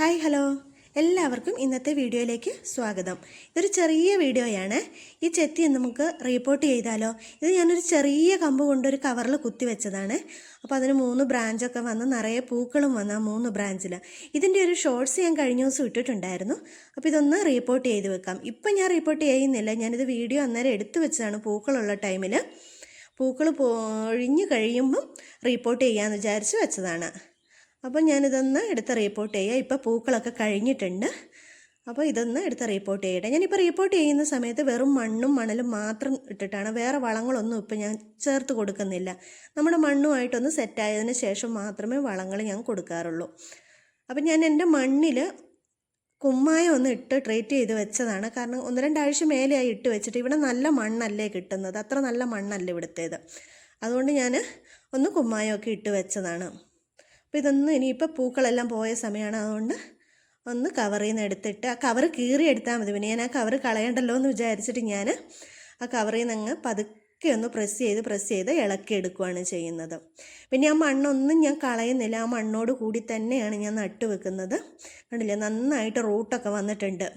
Hi hello. എല്ലാവർക്കും ഇന്നത്തെ വീഡിയോയിലേക്ക് സ്വാഗതം. ഇതൊരു ചെറിയ വീഡിയോയാണ്. ഈ ചെത്തി നമുക്ക് റിപ്പോർട്ട് ചെയ്താലോ? ഇത് ഞാനൊരു ചെറിയ കമ്പ് കൊണ്ടൊരു കവറിൽ കുത്തി വെച്ചതാണ്. അപ്പോൾ അതിന് മൂന്ന് ബ്രാഞ്ചൊക്കെ വന്ന് നിറയെ പൂക്കളും വന്ന് മൂന്ന് ബ്രാഞ്ചിൽ ഇതിന്റെ ഒരു ഷോർട്സ് ഞാൻ കഴിഞ്ഞ ദിവസം ഇട്ടിട്ടുണ്ടായിരുന്നു. അപ്പോൾ ഇതൊന്ന് റിപ്പോർട്ട് ചെയ്ത് വെക്കാം. ഇപ്പം ഞാൻ റിപ്പോർട്ട് ചെയ്യുന്നില്ല. ഞാനിത് വീഡിയോ അന്നേരം എടുത്തു വെച്ചതാണ് പൂക്കളുള്ള ടൈമിൽ പൂക്കൾ ഒഴിഞ്ഞു കഴിയുമ്പം റിപ്പോർട്ട് ചെയ്യാമെന്ന് വിചാരിച്ച് വെച്ചതാണ്. അപ്പോൾ ഞാനിതൊന്ന് എടുത്ത് റിപ്പോർട്ട് ചെയ്യുക ഇപ്പോൾ പൂക്കളൊക്കെ കഴിഞ്ഞിട്ടുണ്ട്. അപ്പോൾ ഇതൊന്ന് എടുത്ത് റിപ്പോർട്ട് ചെയ്യട്ടെ ഞാനിപ്പോൾ റിപ്പോർട്ട് ചെയ്യുന്ന സമയത്ത് വെറും മണ്ണും മണലും മാത്രം ഇട്ടിട്ടാണ്. വേറെ വളങ്ങളൊന്നും ഇപ്പം ഞാൻ ചേർത്ത് കൊടുക്കുന്നില്ല. നമ്മുടെ മണ്ണുമായിട്ടൊന്ന് സെറ്റായതിന് ശേഷം മാത്രമേ വളങ്ങൾ ഞാൻ കൊടുക്കാറുള്ളൂ. അപ്പം ഞാൻ എന്റെ മണ്ണിൽ കുമ്മായം ഒന്ന് ഇട്ട് ട്രീറ്റ് ചെയ്ത് വെച്ചതാണ്. കാരണം ഒന്ന് രണ്ടാഴ്ച മേലെയായി ഇട്ട് വെച്ചിട്ട് ഇവിടെ നല്ല മണ്ണല്ലേ കിട്ടുന്നത്. അത്ര നല്ല മണ്ണല്ല ഇവിടുത്തേത്. അതുകൊണ്ട് ഞാൻ ഒന്ന് കുമ്മായമൊക്കെ ഇട്ട് വെച്ചതാണ്. അപ്പോൾ ഇതൊന്ന് ഇനിയിപ്പോൾ പൂക്കളെല്ലാം പോയ സമയമാണ് അതുകൊണ്ട് ഒന്ന് കവറിൽ നിന്ന് എടുത്തിട്ട് ആ കവർ കീറി എടുത്താൽ മതി പിന്നെ ഞാൻ ആ കവർ കളയണ്ടല്ലോ എന്ന് വിചാരിച്ചിട്ട് ഞാൻ ആ കവറിൽ നിന്ന് അങ്ങ് പതുക്കെ ഒന്ന് പ്രസ് ചെയ്ത് പ്രസ് ചെയ്ത് ഇളക്കി എടുക്കുകയാണ് ചെയ്യുന്നത്. പിന്നെ ആ മണ്ണൊന്നും ഞാൻ കളയുന്നില്ല. ആ മണ്ണോട് കൂടി തന്നെയാണ് ഞാൻ നട്ടു വെക്കുന്നത് കണ്ടില്ലേ? നന്നായിട്ട് റൂട്ടൊക്കെ വന്നിട്ടുണ്ട്.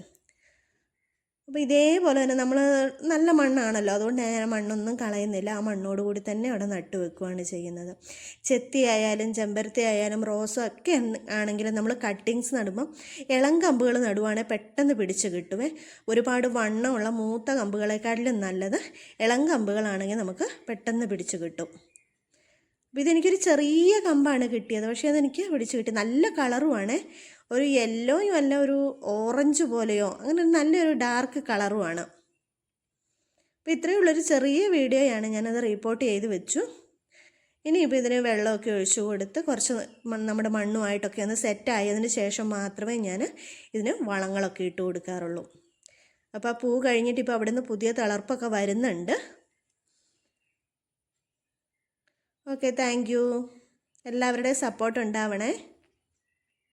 അപ്പോൾ ഇതേപോലെ തന്നെ നമ്മൾ നല്ല മണ്ണാണല്ലോ. അതുകൊണ്ട് ഞാൻ മണ്ണൊന്നും കളയുന്നില്ല. ആ മണ്ണോട് കൂടി തന്നെ അവിടെ നട്ടു വെക്കുകയാണ് ചെയ്യുന്നത്. ചെത്തി ആയാലും ചെമ്പരത്തി ആയാലും റോസും ഒക്കെ ആണെങ്കിലും നമ്മൾ കട്ടിങ്സ് നടുമ്പം ഇളം കമ്പുകൾ നടുവാണെങ്കിൽ പെട്ടെന്ന് പിടിച്ച് കിട്ടുമേ ഒരുപാട് വണ്ണമുള്ള മൂത്ത കമ്പുകളെക്കാട്ടിലും നല്ലത് ഇളം കമ്പുകളാണെങ്കിൽ നമുക്ക് പെട്ടെന്ന് പിടിച്ച് കിട്ടും. അപ്പോൾ ഇതെനിക്കൊരു ചെറിയ കമ്പാണ് കിട്ടിയത്. പക്ഷേ അതെനിക്ക് പിടിച്ച് കിട്ടി. നല്ല കളറുമാണ് ഒരു യെല്ലോയും അല്ല ഒരു ഓറഞ്ച് പോലെയോ അങ്ങനെ ഒരു നല്ലൊരു ഡാർക്ക് കളറുമാണ് അപ്പോൾ ഇത്രയേ ഉള്ളൊരു ചെറിയ വീഡിയോയാണ് ഞാനത് റിപ്പോർട്ട് ചെയ്ത് വെച്ചു. ഇനിയിപ്പോൾ ഇതിന് വെള്ളമൊക്കെ ഒഴിച്ചു കൊടുത്ത് കുറച്ച് നമ്മുടെ മണ്ണുമായിട്ടൊക്കെ ഒന്ന് സെറ്റായതിന് ശേഷം മാത്രമേ ഞാൻ ഇതിന് വളങ്ങളൊക്കെ ഇട്ട് കൊടുക്കാറുള്ളൂ. അപ്പോൾ ആ പൂ കഴിഞ്ഞിട്ട് ഇപ്പോൾ അവിടെ നിന്ന് പുതിയ തളർപ്പൊക്കെ വരുന്നുണ്ട്. ഓക്കെ താങ്ക് യു എല്ലാവരുടെയും സപ്പോർട്ട് ഉണ്ടാവണേ.